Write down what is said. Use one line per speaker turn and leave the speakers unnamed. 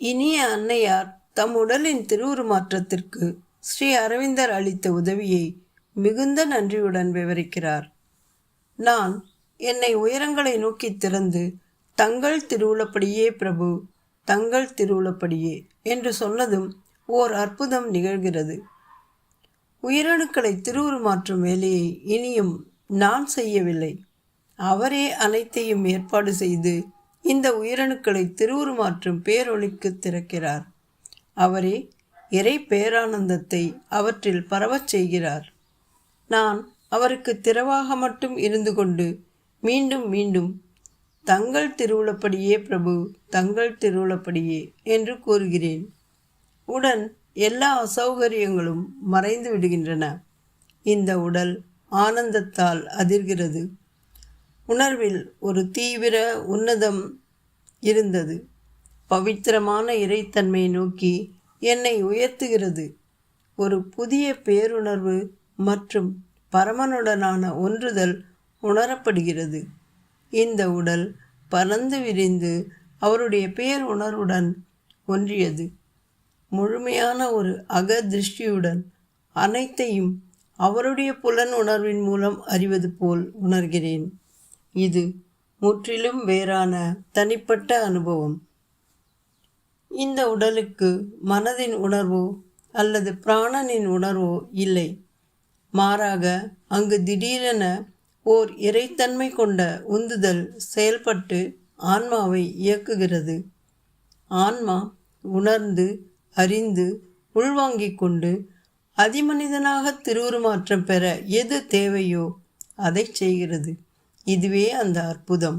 இனிய அன்னையார் தம் உடலின் திருவுருமாற்றத்திற்கு ஸ்ரீ அரவிந்தர் அளித்த உதவியை மிகுந்த நன்றியுடன் விவரிக்கிறார். நான் என்னை உயரங்களை நோக்கி திறந்து தங்கள் திருவுளப்படியே பிரபு தங்கள் திருவுளப்படியே என்று சொன்னதும் ஓர் அற்புதம் நிகழ்கிறது. உயிரணுக்களை திருவுருமாற்றும் வேலையை இனியும் நான் செய்யவில்லை. அவரே அனைத்தையும் ஏற்பாடு செய்து இந்த உயிரணுக்களை திருவுருமாற்றும் பேரொளிக்கு திறக்கிறார். அவரே இறை பேரானந்தத்தை அவற்றில் பரவச் செய்கிறார். நான் அவருக்கு திறவாக மட்டும் இருந்து கொண்டு மீண்டும் மீண்டும் தங்கள் திருவுளப்படியே பிரபு தங்கள் திருவுளப்படியே என்று கூறுகிறேன். உடன் எல்லா அசௌகரியங்களும் மறைந்து விடுகின்றன. இந்த உடல் ஆனந்தத்தால் அதிர்கிறது. உணர்வில் ஒரு தீவிர உன்னதம் இருந்தது. பவித்திரமான இறைத்தன்மையை நோக்கி என்னை உயர்த்துகிறது. ஒரு புதிய பேருணர்வு மற்றும் பரமனுடனான ஒன்றுதல் உணரப்படுகிறது. இந்த உடல் பறந்து விரிந்து அவருடைய பேர் உணர்வுடன் ஒன்றியது. முழுமையான ஒரு அக திருஷ்டியுடன் அனைத்தையும் அவருடைய புலன் உணர்வின் மூலம் அறிவது போல் உணர்கிறேன். இது முற்றிலும் வேறான தனிப்பட்ட அனுபவம். இந்த உடலுக்கு மனதின் உணர்வோ அல்லது பிராணனின் உணர்வோ இல்லை. மாறாக அங்கு திடீரென ஓர் இறைத்தன்மை கொண்ட உந்துதல் செயல்பட்டு ஆன்மாவை இயக்குகிறது. ஆன்மா உணர்ந்து அறிந்து உள்வாங்கிக் கொண்டு அதிமனிதனாக திருவுருமாற்றம் பெற எது தேவையோ அதை செய்கிறது. இதுவே அந்த அற்புதம்.